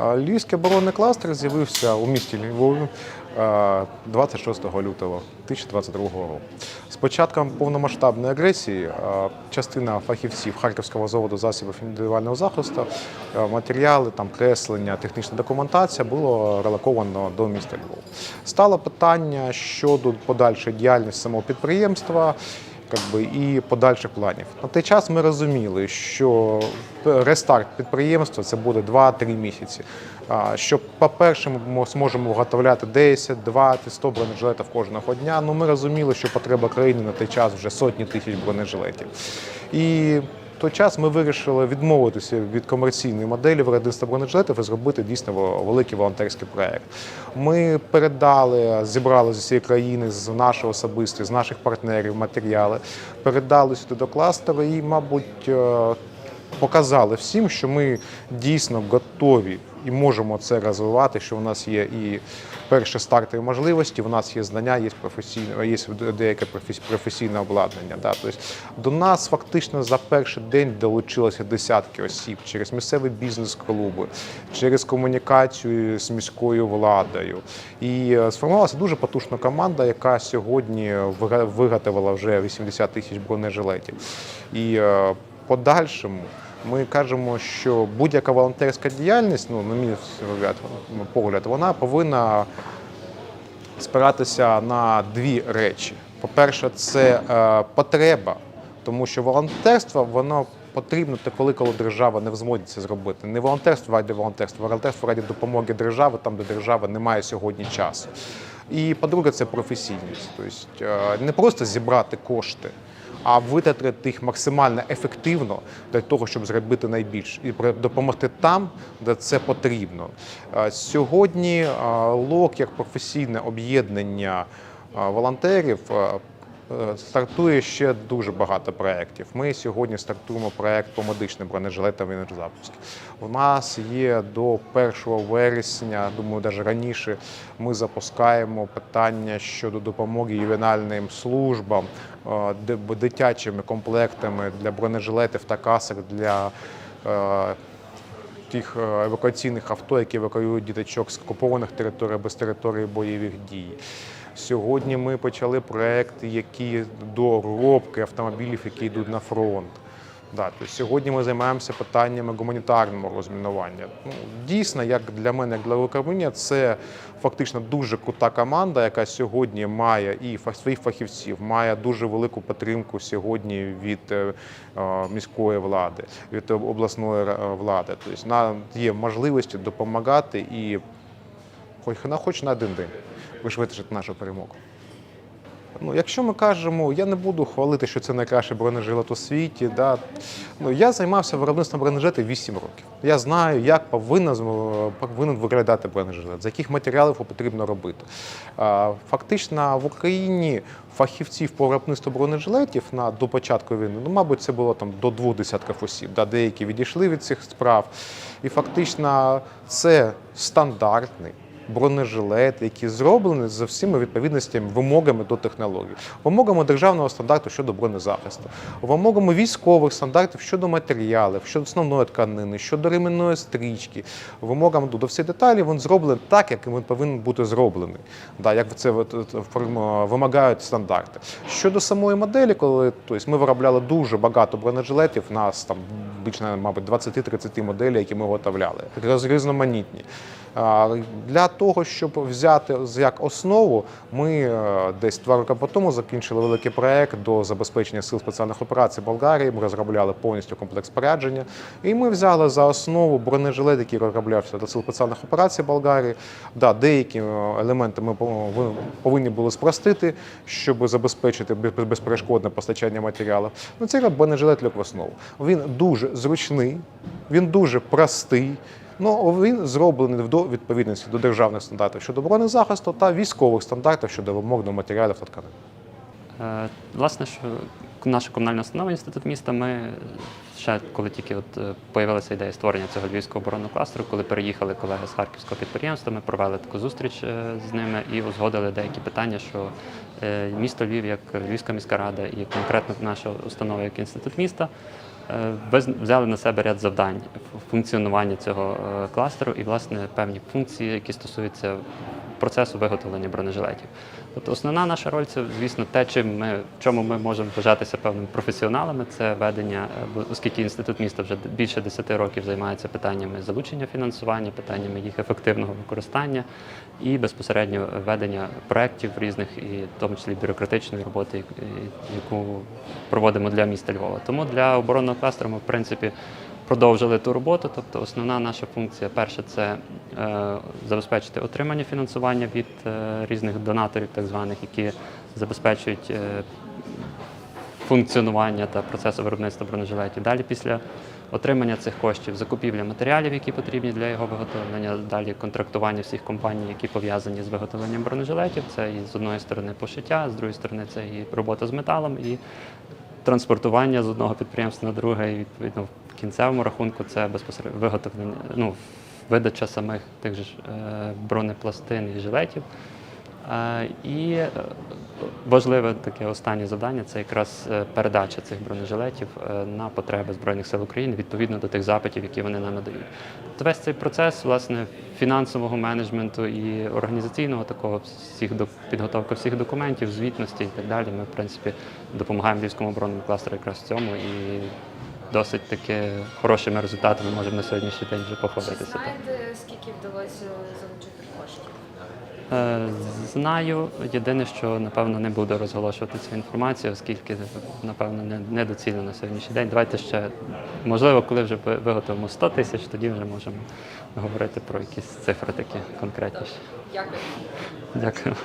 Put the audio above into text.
Львівський оборонний кластер з'явився у місті Львові е, 26 лютого 2022 року. З початком повномасштабної агресії е, частина фахівців Харківського заводу засобів індивідуального захисту, е, матеріали, там, креслення, технічна документація було релоковано до міста Львова. Стало питання щодо подальшої діяльності самого підприємства би, і подальших планів. На той час ми розуміли, що рестарт підприємства це буде 2-3 місяці. Що, по-перше, ми зможемо виготовляти 10, 20, 100 бронежилетів кожного дня. Ну, ми розуміли, що потреба країни на той час вже сотні тисяч бронежилетів. І той час ми вирішили відмовитися від комерційної моделі виробництва бронежилетів і зробити дійсно великий волонтерський проект. Ми передали, зібрали з усієї країни, з нашого особисто, з наших партнерів матеріали, передали сюди до кластеру і, мабуть, е, показали всім, що ми дійсно готові і можемо це розвивати, що у нас є і перші стартові можливості, у нас є знання, є професійне, є деяке професі- професійне обладнання. Да. Тобто до нас фактично за перший день долучилося десятки осіб через місцеві бізнес-клуби, через комунікацію з міською владою. І е, сформувалася дуже потужна команда, яка сьогодні виготовила вже 80 тисяч бронежилетів. І е, подальшому ми кажемо, що будь-яка волонтерська діяльність, ну, на мій погляд, вона повинна спиратися на дві речі. По-перше, це е, потреба, тому що волонтерство воно потрібно та коли, коли держава не в змозі це зробити. Не волонтерство раді волонтерства, волонтерство раді допомоги держави, там, де держава не має сьогодні часу. І по-друге, це професійність. Тобто е, не просто зібрати кошти, а витратити їх максимально ефективно для того, щоб зробити найбільше і допомогти там, де це потрібно. Сьогодні ЛОК як професійне об'єднання волонтерів. е, Стартує ще дуже багато проєктів. Ми сьогодні стартуємо проєкт по медичним бронежилетам і запуску. У нас є до 1 вересня, думаю, навіть раніше, ми запускаємо питання щодо допомоги ювенальним службам, дитячими комплектами для бронежилетів та касок для е, тих е, евакуаційних авто, які евакуюють діточок з окупованих територій без території бойових дій. Сьогодні ми почали проект, який до робки автомобілів, які йдуть на фронт. Да, тобто сьогодні ми займаємося питаннями гуманітарного розмінування. Ну, дійсно, як для мене, як для управління, це фактично дуже крута команда, яка сьогодні має і своїх фахівців, має дуже велику підтримку сьогодні від е, міської влади, від обласної е, влади. Тобто на є можливості допомагати і хоч хоч на один день вишвидшити нашу перемогу. Ну, якщо ми кажемо, я не буду хвалити, що це найкращий бронежилет у світі. Да. Ну, я займався виробництвом бронежилетів 8 років. Я знаю, як повинен, повинен виглядати бронежилет, з яких матеріалів потрібно робити. Фактично в Україні фахівців по виробництву бронежилетів на, до початку війни, ну, мабуть, це було там до двох десятків осіб. Да, деякі відійшли від цих справ. І фактично це стандартний бронежилет, які зроблені за всіма відповідностями, вимогами до технологій, вимогами державного стандарту щодо бронезахисту, вимогами військових стандартів щодо матеріалів, щодо основної тканини, щодо ременної стрічки, вимогами до всіх деталей він зроблений так, як він повинен бути зроблений, да, як це вимагають стандарти. Щодо самої моделі, коли тобто, ми виробляли дуже багато бронежилетів, нас там більше, мабуть, 20-30 моделей, які ми виготовляли, різноманітні. Для того, щоб взяти як основу, ми е, десь два роки по тому закінчили великий проект до забезпечення сил спеціальних операцій Болгарії. Ми розробляли повністю комплекс спорядження. І ми взяли за основу бронежилет, який розроблявся до сил спеціальних операцій Болгарії. Да, деякі е, елементи ми по- повинні були спростити, щоб забезпечити без- безперешкодне постачання матеріалів. Ну, цей бронежилет лег в основу. Він дуже зручний, він дуже простий. Ну, він зроблений до відповідності до державних стандартів щодо оборони захисту та військових стандартів щодо вимог до матеріалів та тканин. Е, Власне, що наша комунальна установа інститут міста. Ми ще коли тільки от е, появилася ідея створення цього львівського оборонного кластеру, коли переїхали колеги з харківського підприємства, ми провели таку зустріч е, з ними і узгодили деякі питання, що е, місто Львів, як Львівська міська рада, і конкретно наша установа як інститут міста. взяли на себе ряд завдань функціонування цього кластеру і, власне, певні функції, які стосуються процесу виготовлення бронежилетів. Тобто основна наша роль це, звісно, те, чим ми, в чому ми можемо вважатися певними професіоналами, це ведення, оскільки інститут міста вже більше 10 років займається питаннями залучення фінансування, питаннями їх ефективного використання і безпосередньо ведення проєктів різних, і в тому числі бюрократичної роботи, яку проводимо для міста Львова. Тому для оборонного кластеру ми, в принципі, продовжили ту роботу. Тобто, основна наша функція перша це е, забезпечити отримання фінансування від е, різних донаторів, так званих, які забезпечують е, функціонування та процесу виробництва бронежилетів. Далі після отримання цих коштів закупівля матеріалів, які потрібні для його виготовлення, далі контрактування всіх компаній, які пов'язані з виготовленням бронежилетів. Це і з одної сторони пошиття, з другої сторони це і робота з металом, і транспортування з одного підприємства на друге, і відповідно в кінцевому рахунку це безпосередньо виготовлення, ну, видача самих тих же е, бронепластин і жилетів. І е, важливе таке останнє завдання це якраз е, передача цих бронежилетів е, на потреби Збройних сил України відповідно до тих запитів, які вони нам надають. Тобто весь цей процес власне фінансового менеджменту і організаційного такого всіх підготовка всіх документів, звітності і так далі. Ми в принципі допомагаємо Львівському оборонному кластеру якраз в цьому і досить таки хорошими результатами можемо на сьогоднішній день вже похвалитися. знаєте, скільки вдалося залучити коштів? Е, Знаю. Єдине, що напевно не буду розголошувати цю інформацію, оскільки напевно недоцільно на сьогоднішній день. Давайте ще можливо, коли вже виготовимо 100 тисяч, тоді вже можемо говорити про якісь цифри такі конкретніші. Дякую. Дякую.